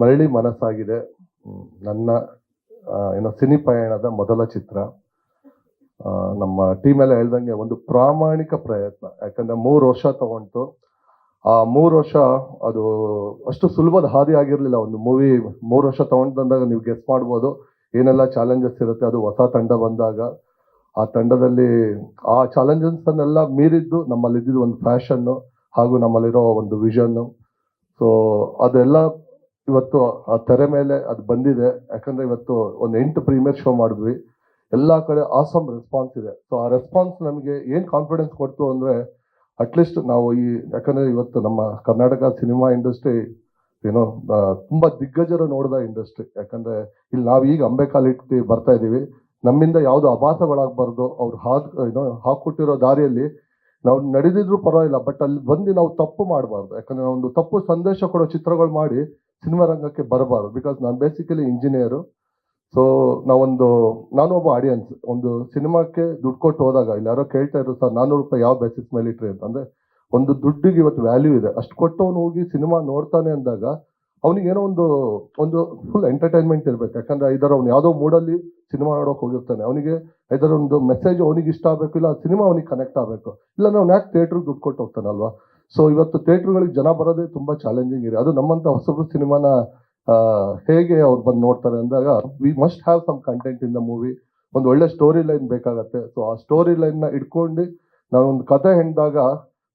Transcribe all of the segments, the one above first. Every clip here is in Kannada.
ಮರಳಿ ಮನಸ್ಸಾಗಿದೆ. ನನ್ನ ಏನು ಸಿನಿ ಪಯಣದ ಮೊದಲ ಚಿತ್ರ. ನಮ್ಮ ಟೀಮ್ ಎಲ್ಲ ಹೇಳ್ದಂಗೆ ಒಂದು ಪ್ರಾಮಾಣಿಕ ಪ್ರಯತ್ನ. ಯಾಕಂದ್ರೆ ಮೂರು ವರ್ಷ ತಗೊಂತು ಆ ಮೂರು ವರ್ಷ ಅದು ಅಷ್ಟು ಸುಲಭದ ಹಾದಿ ಆಗಿರ್ಲಿಲ್ಲ. ಒಂದು ಮೂವಿ ಮೂರು ವರ್ಷ ತಗೊಂಡು ಬಂದಾಗ ನೀವು ಗೆಸ್ ಮಾಡ್ಬೋದು. ಏನೆಲ್ಲ ಚಾಲೆಂಜಸ್ ಇರುತ್ತೆ, ಅದು ಹೊಸ ತಂಡ ಬಂದಾಗ. ಆ ತಂಡದಲ್ಲಿ, ಆ ಚಾಲೆಂಜಸ್ ಅನ್ನೆಲ್ಲ ಮೀರಿದ್ದು ನಮ್ಮಲ್ಲಿ ಇದ್ದಿದ್ದು ಒಂದು ಫ್ಯಾಷನ್ನು ಹಾಗೂ ನಮ್ಮಲ್ಲಿರೋ ಒಂದು ವಿಷನ್ನು ಸೊ ಅದೆಲ್ಲ ಇವತ್ತು ಆ ತೆರೆ ಮೇಲೆ ಅದು ಬಂದಿದೆ. ಯಾಕಂದ್ರೆ ಇವತ್ತು ಒಂದು ಎಂಟು ಪ್ರೀಮಿಯರ್ ಶೋ ಮಾಡಿದ್ವಿ. ಎಲ್ಲಾ ಕಡೆ ಆಸಮ್ ರೆಸ್ಪಾನ್ಸ್ ಇದೆ. ಸೊ ಆ ರೆಸ್ಪಾನ್ಸ್ ನಮಗೆ ಏನು ಕಾನ್ಫಿಡೆನ್ಸ್ ಕೊಡ್ತು ಅಂದ್ರೆ ಅಟ್ಲೀಸ್ಟ್ ನಾವು ಈ, ಯಾಕಂದ್ರೆ ಇವತ್ತು ನಮ್ಮ ಕರ್ನಾಟಕ ಸಿನಿಮಾ ಇಂಡಸ್ಟ್ರಿ ಏನೋ ತುಂಬ ದಿಗ್ಗಜರು ನೋಡಿದ ಇಂಡಸ್ಟ್ರಿ ಯಾಕಂದ್ರೆ ಇಲ್ಲಿ ನಾವು ಈಗ ಅಂಬೆಕಾಲ್ ಇಟ್ಟು ಬರ್ತಾ ಇದೀವಿ. ನಮ್ಮಿಂದ ಯಾವ್ದು ಅಭಾಸಗಳಾಗಬಾರ್ದು. ಅವ್ರು ಹಾಕ್, ಏನೋ ಹಾಕೊಟ್ಟಿರೋ ದಾರಿಯಲ್ಲಿ ನಾವು ನಡೆದಿದ್ರು ಪರವಾಗಿಲ್ಲ. ಬಟ್ ಅಲ್ಲಿ ಬಂದು ನಾವು ತಪ್ಪು ಮಾಡಬಾರ್ದು. ಯಾಕಂದ್ರೆ ಒಂದು ತಪ್ಪು ಸಂದೇಶ ಕೊಡೋ ಚಿತ್ರಗಳು ಮಾಡಿ ಸಿನಿಮಾ ರಂಗಕ್ಕೆ ಬರಬಾರ್ದು. ಬಿಕಾಸ್ ನಾನು ಬೇಸಿಕಲಿ ಇಂಜಿನಿಯರು ಸೊ ನಾವೊಂದು ಒಬ್ಬ ಆಡಿಯನ್ಸ್ ಒಂದು ಸಿನಿಮಾಕ್ಕೆ ದುಡ್ಡು ಕೊಟ್ಟು ಹೋದಾಗ, ಇಲ್ಲಿ ಯಾರೋ ಕೇಳ್ತಾ ಇದ್ರು, ಸರ್ ನಾನ್ನೂರು ರೂಪಾಯಿ ಯಾವ ಬೇಸಿಸ್ ಮೇಲೆ ಇಟ್ರಿ ಅಂದ್ರೆ ಒಂದು ದುಡ್ಡಿಗೆ ಇವತ್ತು ವ್ಯಾಲ್ಯೂ ಇದೆ. ಅಷ್ಟು ಕೊಟ್ಟು ಹೋಗಿ ಸಿನಿಮಾ ನೋಡ್ತಾನೆ ಅಂದಾಗ ಅವನಿಗೆ ಏನೋ ಒಂದು ಒಂದು ಫುಲ್ ಎಂಟರ್ಟೈನ್ಮೆಂಟ್ ಇರಬೇಕು. ಯಾಕಂದ್ರೆ ಇದರ ಅವ್ನು ಯಾವುದೋ ಮೂಡಲ್ಲಿ ಸಿನಿಮಾ ನೋಡೋಕೆ ಹೋಗಿರ್ತಾನೆ. ಅವನಿಗೆ ಇದರ ಒಂದು ಮೆಸೇಜ್ ಅವನಿಗೆ ಇಷ್ಟ ಆಗಬೇಕು, ಇಲ್ಲ ಸಿನಿಮಾ ಅವನಿಗೆ ಕನೆಕ್ಟ್ ಆಗಬೇಕು. ಇಲ್ಲ ಅವ್ನು ಯಾಕೆ ಥಿಯೇಟ್ರಿಗೆ ದುಡ್ಡು ಕೊಟ್ಟು ಹೋಗ್ತಾನಲ್ವಾ? ಸೊ ಇವತ್ತು ಥಿಯೇಟ್ರ್ಗಳಿಗೆ ಜನ ಬರೋದೇ ತುಂಬ ಚಾಲೆಂಜಿಂಗ್ ಇದೆ. ಅದು ನಮ್ಮಂಥ ಹೊಸಬ್ರು ಸಿನಿಮಾನ ಹೇಗೆ ಅವ್ರು ಬಂದು ನೋಡ್ತಾರೆ ಅಂದಾಗ we must have some content in the movie ಒಂದು ಒಳ್ಳೆ ಸ್ಟೋರಿ ಲೈನ್ ಬೇಕಾಗತ್ತೆ. ಸೊ ಆ ಸ್ಟೋರಿ ಲೈನ್ನ ಇಟ್ಕೊಂಡು ನಾನೊಂದು ಕತೆ ಹೆಣ್ದಾಗ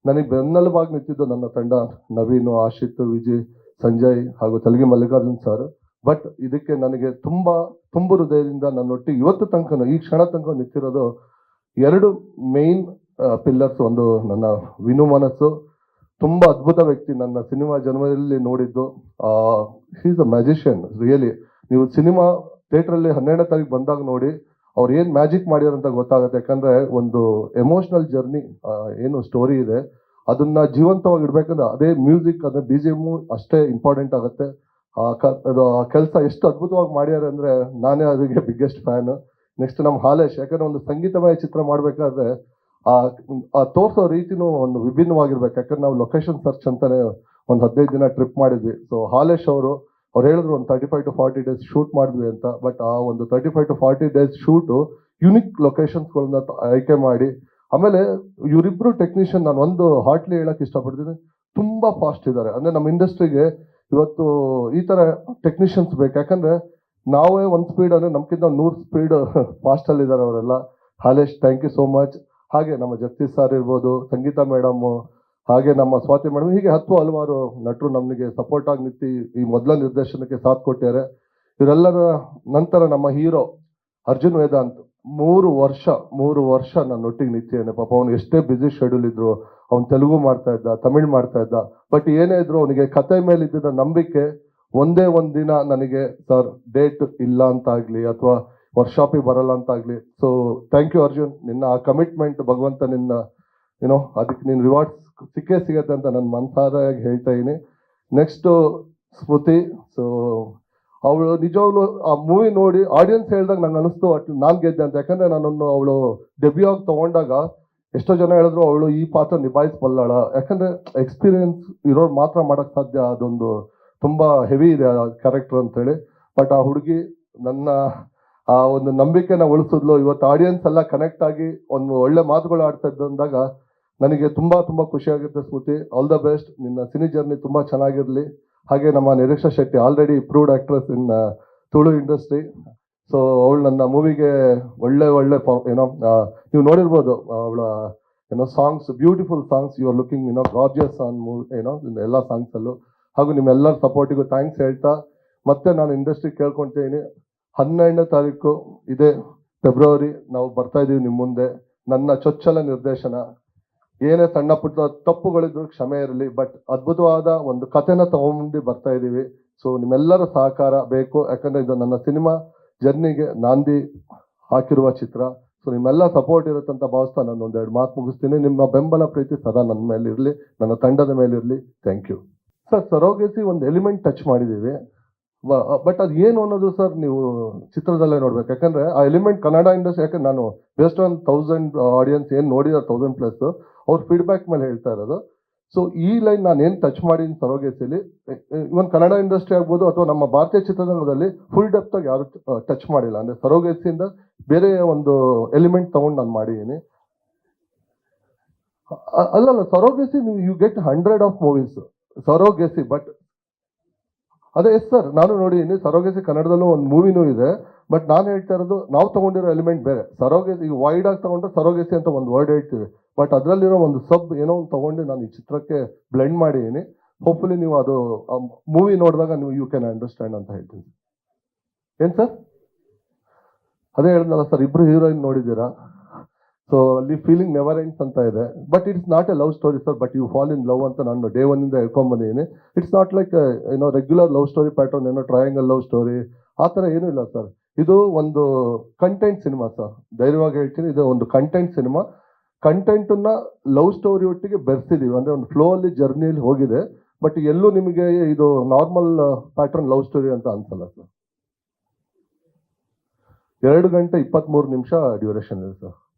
ನನಗೆ ಬೆನ್ನೆಲುಬಾಗಿ ನಿಂತಿದ್ದು ನನ್ನ ತಂಡ, ನವೀನು, ಆಶಿತ್, ವಿಜಯ್ ಸಂಜಯ್ ಹಾಗೂ ತಲಗಿ ಮಲ್ಲಿಕಾರ್ಜುನ್ ಸರ್ ಬಟ್ ಇದಕ್ಕೆ ನನಗೆ ತುಂಬಾ ತುಂಬು ಹೃದಯದಿಂದ ನನ್ನೊಟ್ಟಿಗೆ ಇವತ್ತು ತನಕ ಈ ಕ್ಷಣ ತನಕ ನಿಂತಿರೋದು ಎರಡು ಮೇನ್ ಪಿಲ್ಲರ್ಸ್ ಒಂದು ನನ್ನ ವಿನು ಮನಸ್ಸು. ತುಂಬಾ ಅದ್ಭುತ ವ್ಯಕ್ತಿ ನನ್ನ ಸಿನಿಮಾ ಜನ್ಮದಲ್ಲಿ ನೋಡಿದ್ದು. ಈಸ್ ಅ ಮ್ಯಾಜಿಷಿಯನ್ ರಿಯಲಿ ನೀವು ಸಿನಿಮಾ ಥಿಯೇಟ್ರಲ್ಲಿ ಹನ್ನೆರಡನೇ ತಾರೀಕು ಬಂದಾಗ ನೋಡಿ, ಅವ್ರು ಏನು ಮ್ಯಾಜಿಕ್ ಮಾಡ್ಯಾರಂತ ಗೊತ್ತಾಗುತ್ತೆ. ಯಾಕಂದ್ರೆ ಒಂದು ಎಮೋಷನಲ್ ಜರ್ನಿ ಏನು ಸ್ಟೋರಿ ಇದೆ. ಅದನ್ನ ಜೀವಂತವಾಗಿ ಇಡ್ಬೇಕಂದ್ರೆ ಅದೇ ಮ್ಯೂಸಿಕ್, ಅದೇ ಬಿ ಜಿ ಅಷ್ಟೇ ಇಂಪಾರ್ಟೆಂಟ್ ಆಗುತ್ತೆ. ಅದು ಆ ಕೆಲಸ ಎಷ್ಟು ಅದ್ಭುತವಾಗಿ ಮಾಡ್ಯಾರೆ ಅಂದ್ರೆ ನಾನೇ ಅದಕ್ಕೆ ಬಿಗ್ಗೆಸ್ಟ್ ಫ್ಯಾನ್ ನೆಕ್ಸ್ಟ್ ನಮ್ಮ ಹಾಲೇಶ್ ಯಾಕಂದ್ರೆ ಒಂದು ಸಂಗೀತಮಯ ಚಿತ್ರ ಮಾಡ್ಬೇಕಾದ್ರೆ ಆ ತೋರಿಸೋ ತೋರ್ಸೋ ರೀತಿನೂ ಒಂದು ವಿಭಿನ್ನವಾಗಿರ್ಬೇಕು. ಯಾಕಂದ್ರೆ ನಾವು ಲೊಕೇಶನ್ ಸರ್ಚ್ ಅಂತಾನೆ ಒಂದು ಹದಿನೈದು ದಿನ ಟ್ರಿಪ್ ಮಾಡಿದ್ವಿ. ಸೊ ಹಾಲೇಶ್ ಅವರು, ಅವ್ರು ಹೇಳಿದ್ರು ಒಂದು thirty five to forty days shoot ಮಾಡಿದ್ವಿ ಅಂತ. ಬಟ್ ಆ ಒಂದು thirty five to forty days shoot unique ಲೊಕೇಶನ್ಸ್ಗಳನ್ನ ಆಯ್ಕೆ ಮಾಡಿ ಆಮೇಲೆ ಇವರಿಬ್ರು ಟೆಕ್ನಿಷಿಯನ್ ನಾನು ಒಂದು ಹಾಟ್ಲಿ ಹೇಳಕ್ ಇಷ್ಟಪಡ್ತೀನಿ. ತುಂಬಾ ಫಾಸ್ಟ್ ಇದ್ದಾರೆ ಅಂದ್ರೆ ನಮ್ಮ ಇಂಡಸ್ಟ್ರಿಗೆ ಇವತ್ತು ಈ ತರ ಟೆಕ್ನಿಷಿಯನ್ಸ್ ಬೇಕು. ಯಾಕಂದ್ರೆ ನಾವೇ ಒಂದ್ ಸ್ಪೀಡ್ ಅಂದ್ರೆ ನಮ್ಕಿಂತ ನೂರ್ ಸ್ಪೀಡ್ ಫಾಸ್ಟ್ ಅಲ್ಲಿ ಇದ್ದಾರೆ ಅವರೆಲ್ಲ. Halesh thank you so much ಹಾಗೆ ನಮ್ಮ ಜಗದೀಶ್ ಸರ್ ಇರ್ಬೋದು, ಸಂಗೀತ ಮೇಡಮ್ ಹಾಗೆ ನಮ್ಮ ಸ್ವಾತಿ ಮೇಡಮ್ ಹೀಗೆ ಹತ್ತು ಹಲವಾರು ನಟರು ನಮಗೆ ಸಪೋರ್ಟ್ ಆಗಿ ನಿಂತು ಈ ಮೊದಲ ನಿರ್ದೇಶನಕ್ಕೆ ಸಾಥ್ ಕೊಟ್ಟಿದ್ದಾರೆ. ಇವರೆಲ್ಲರ ನಂತರ ನಮ್ಮ ಹೀರೋ ಅರ್ಜುನ್ ವೇದಾಂತ್. ಮೂರು ವರ್ಷ ಮೂರು ವರ್ಷ ನನ್ನ ಒಟ್ಟಿಗೆ ನಿಂತಿದ್ದೇನೆ ಪಾಪ ಅವನು ಎಷ್ಟೇ ಬ್ಯುಸಿ ಶೆಡ್ಯೂಲ್ ಇದ್ರು, ಅವನು ತೆಲುಗು ಮಾಡ್ತಾ ಇದ್ದ, ತಮಿಳ್ ಮಾಡ್ತಾ ಇದ್ದ ಬಟ್ ಏನೇ ಇದ್ರು ಅವನಿಗೆ ಕತೆ ಮೇಲೆ ಇದ್ದಿದ್ದ ನಂಬಿಕೆ ಒಂದೇ ಒಂದ್ ದಿನ ನನಗೆ ಸರ್ ಡೇಟ್ ಇಲ್ಲ ಅಂತ ಆಗ್ಲಿ ಅಥವಾ ವರ್ಕ್ಶಾಪಿಗೆ ಬರಲ್ಲ ಅಂತ ಆಗ್ಲಿ ಸೊ ಥ್ಯಾಂಕ್ ಯು ಅರ್ಜುನ್, ನಿನ್ನ ಆ ಕಮಿಟ್ಮೆಂಟ್ ಭಗವಂತ ನಿನ್ನ ಏನೋ ಅದಕ್ಕೆ ನಿನ್ನ ರಿವಾರ್ಡ್ಸ್ ಸಿಕ್ಕೇ ಸಿಗತ್ತೆ ಅಂತ ನನ್ನ ಮನ್ಸಾರ ಹೇಳ್ತಾ ಇದೀನಿ. ನೆಕ್ಸ್ಟ್ ಸ್ಮೃತಿ ಸೊ ಅವಳು ನಿಜವಾಗ್ಲು ಆ ಮೂವಿ ನೋಡಿ ಆಡಿಯನ್ಸ್ ಹೇಳಿದಾಗ ನಂಗೆ ಅನಿಸ್ತು, ಅಟ್ ನಾನು ಗೆದ್ದೆ ಅಂತ. ಯಾಕಂದ್ರೆ ನಾನೊಂದು ಅವಳು ಡೆಬ್ಯೂ ಆಗಿ ತಗೊಂಡಾಗ ಎಷ್ಟೋ ಜನ ಹೇಳಿದ್ರು ಅವಳು ಈ ಪಾತ್ರ ನಿಭಾಯಿಸಬಲ್ಲಾಳ. ಯಾಕಂದ್ರೆ ಎಕ್ಸ್ಪೀರಿಯನ್ಸ್ ಇರೋರು ಮಾತ್ರ ಮಾಡಕ್ ಸಾಧ್ಯ, ಅದೊಂದು ತುಂಬಾ ಹೆವಿ ಇದೆ ಆ ಕ್ಯಾರೆಕ್ಟರ್ ಅಂತ ಹೇಳಿ ಬಟ್ ಆ ಹುಡುಗಿ ನನ್ನ ಆ ಒಂದು ನಂಬಿಕೆನ ಉಳಿಸಿದ್ಲು. ಇವತ್ತು ಆಡಿಯನ್ಸ್ ಎಲ್ಲ ಕನೆಕ್ಟ್ ಆಗಿ ಒಂದು ಒಳ್ಳೆ ಮಾತುಗಳು ಆಡ್ತಾ ಇದ್ದಂದಾಗ ನನಗೆ ತುಂಬಾ ತುಂಬಾ ಖುಷಿ ಆಗುತ್ತೆ ಸ್ಮೃತಿ. ಆಲ್ ದ ಬೆಸ್ಟ್ ನಿನ್ನ ಸಿನಿ ಜರ್ನಿ ತುಂಬಾ ಚೆನ್ನಾಗಿರ್ಲಿ. ಹಾಗೆ ನಮ್ಮ Niriksha Shetty already improved actress in Tulu industry so ಅವಳು ನನ್ನ ಮೂವಿಗೆ ಒಳ್ಳೆ ಒಳ್ಳೆ ಏನೋ ನೀವು ನೋಡಿರ್ಬೋದು, ಅವಳ, ಏನೋ songs beautiful songs you are looking ಏನೋ ಗಾರ್ಜಿಯಸ್ ಆನ್ ಮೂವಿ ಏನೋ ಎಲ್ಲ ಸಾಂಗ್ಸಲ್ಲೂ ಹಾಗೂ ನಿಮ್ಮೆಲ್ಲರ ಸಪೋರ್ಟಿಗೂ ಥ್ಯಾಂಕ್ಸ್ ಹೇಳ್ತಾ, ಮತ್ತೆ ನಾನು ಇಂಡಸ್ಟ್ರಿ ಕೇಳ್ಕೊಂತೀನಿ. ಹನ್ನೆರಡನೇ ತಾರೀಕು, ಇದೇ ಫೆಬ್ರವರಿ ನಾವು ಬರ್ತಾ ಇದ್ದೀವಿ ನಿಮ್ಮ ಮುಂದೆ. ನನ್ನ ಚೊಚ್ಚಲ ನಿರ್ದೇಶನ. ಏನೇ ಸಣ್ಣ ಪುಟ್ಟ ತಪ್ಪುಗಳಿದ್ರು ಕ್ಷಮೆ ಇರಲಿ ಬಟ್ ಅದ್ಭುತವಾದ ಒಂದು ಕಥೆನ ತಗೊಂಡು ಬರ್ತಾ ಇದ್ದೀವಿ ಸೊ ನಿಮ್ಮೆಲ್ಲರ ಸಹಕಾರ ಬೇಕು. ಯಾಕಂದ್ರೆ ಇದು ನನ್ನ ಸಿನಿಮಾ ಜರ್ನಿಗೆ ನಾಂದಿ ಹಾಕಿರುವ ಚಿತ್ರ. ಸೊ ನಿಮ್ಮೆಲ್ಲ ಸಪೋರ್ಟ್ ಇರುತ್ತಂತ ಭಾವಿಸ್ತಾ ನಾನು ಒಂದೆರಡು ಮಾತು ಮುಗಿಸ್ತೀನಿ. ನಿಮ್ಮ ಬೆಂಬಲ ಪ್ರೀತಿ ಸದಾ ನನ್ನ ಮೇಲೆ ಇರಲಿ ನನ್ನ ತಂಡದ ಮೇಲೆ ಇರಲಿ ಥ್ಯಾಂಕ್ ಯು ಸರ್ ಸರೋಗಿಸಿ ಒಂದು ಎಲಿಮೆಂಟ್ ಟಚ್ ಮಾಡಿದ್ದೀವಿ. ಬಟ್ ಅದು ಏನು ಅನ್ನೋದು ಸರ್ ನೀವು ಚಿತ್ರದಲ್ಲೇ ನೋಡ್ಬೇಕು. ಯಾಕಂದ್ರೆ ಆ ಎಲಿಮೆಂಟ್ ಕನ್ನಡ ಇಂಡಸ್ಟ್ರಿ ಯಾಕಂದ್ರೆ ನಾನು ಬೆಸ್ಟ್ ಒನ್ ತೌಸಂಡ್ ಆಡಿಯನ್ಸ್ ಏನು ನೋಡಿದ ತೌಸಂಡ್ ಪ್ಲಸ್ ಅವ್ರ ಫೀಡ್ಬ್ಯಾಕ್ ಮೇಲೆ ಹೇಳ್ತಾ ಇರೋದು. ಸೊ ಈ ಲೈನ್ ನಾನು ಏನು ಟಚ್ ಮಾಡಿನ ಸರೋಗೇಸಿಲಿ ಇವನ್ ಕನ್ನಡ ಇಂಡಸ್ಟ್ರಿ ಆಗ್ಬೋದು ಅಥವಾ ನಮ್ಮ ಭಾರತೀಯ ಚಿತ್ರರಂಗದಲ್ಲಿ ಫುಲ್ ಡೆಪ್ತ್ ಆಗಿ ಯಾರು ಟಚ್ ಮಾಡಿಲ್ಲ. ಅಂದ್ರೆ ಸರೋಗೇಸಿಯಿಂದ ಬೇರೆ ಒಂದು ಎಲಿಮೆಂಟ್ ತಗೊಂಡು ನಾನು ಮಾಡಿದ್ದೀನಿ ಅಲ್ಲಲ್ಲ ಸರೋಗೇಸಿ ನೀವು you get hundred of movies surrogacy but ಅದೇ ಸರ್ ನಾನು ನೋಡಿದ್ದೀನಿ ಸರೋಗೇಸಿ ಕನ್ನಡದಲ್ಲೂ ಒಂದು ಮೂವಿನೂ ಇದೆ. ಬಟ್ ನಾನು ಹೇಳ್ತಾ ಇರೋದು, ನಾವು ತಗೊಂಡಿರೋ ಎಲಿಮೆಂಟ್ ಬೇರೆ. ಸರೋಗೇಸಿ, ಈಗ ವೈಡ್ ಆಗಿ ತಗೊಂಡ್ರೆ ಸರೋಗೇಸಿ ಅಂತ ಒಂದು ವರ್ಡ್ ಹೇಳ್ತೀವಿ. ಬಟ್ ಅದರಲ್ಲಿರೋ ಒಂದು ಸಬ್ ಏನೋ ಒಂದು ತಗೊಂಡು ನಾನು ಈ ಚಿತ್ರಕ್ಕೆ ಬ್ಲೆಂಡ್ ಮಾಡಿದ್ದೀನಿ. ಹೋಪ್ಫುಲಿ ನೀವು ಅದು ಮೂವಿ ನೋಡಿದಾಗ ನೀವು ಯು ಕ್ಯಾನ್ ಅಂಡರ್ಸ್ಟ್ಯಾಂಡ್ ಅಂತ ಹೇಳ್ತೀನಿ. ಏನು ಸರ್ ಅದೇ ಹೇಳಿದ್ನಲ್ಲ ಸರ್ ಇಬ್ಬರು ಹೀರೋಯಿನ್ ನೋಡಿದ್ದೀರಾ? ಸೊ ಅಲ್ಲಿ ಫೀಲಿಂಗ್ ನೆವರ್ ಎಂಡ್ಸ್ ಅಂತ ಇದೆ. But it's not a love story sir but you fall in love ಅಂತ ನಾನು ಡೇ ಒನ್ ಇಂದ ಬಂದಿದ್ದೀನಿ. ಇಟ್ಸ್ ನಾಟ್ ಲೈಕ್ ಏನೋ ರೆಗ್ಯುಲರ್ ಲವ್ ಸ್ಟೋರಿ ಪ್ಯಾಟರ್ನ್ ಏನೋ ಟ್ರಯಾಂಗಲ್ ಲವ್ ಸ್ಟೋರಿ ಆ ಥರ ಏನೂ ಇಲ್ಲ ಸರ್ ಇದು ಒಂದು ಕಂಟೆಂಟ್ ಸಿನಿಮಾ ಸರ್ ಧೈರ್ಯವಾಗಿ ಹೇಳ್ತೀನಿ, ಇದು ಒಂದು ಕಂಟೆಂಟ್ ಸಿನಿಮಾ ಕಂಟೆಂಟನ್ನ ಲವ್ ಸ್ಟೋರಿ ಒಟ್ಟಿಗೆ ಬೆರೆಸಿದೀವಿ. ಅಂದರೆ ಒಂದು ಫ್ಲೋ ಅಲ್ಲಿ ಜರ್ನಿಯಲ್ಲಿ ಹೋಗಿದೆ. ಬಟ್ ಎಲ್ಲೂ ನಿಮಗೆ ಇದು ನಾರ್ಮಲ್ ಪ್ಯಾಟರ್ನ್ ಲವ್ ಸ್ಟೋರಿ ಅಂತ ಅನ್ಸಲ್ಲ ಸರ್ ಎರಡು ಗಂಟೆ ಇಪ್ಪತ್ತ್ಮೂರು ನಿಮಿಷ ಡ್ಯೂರೇಷನ್ ಇದೆ ಸರ್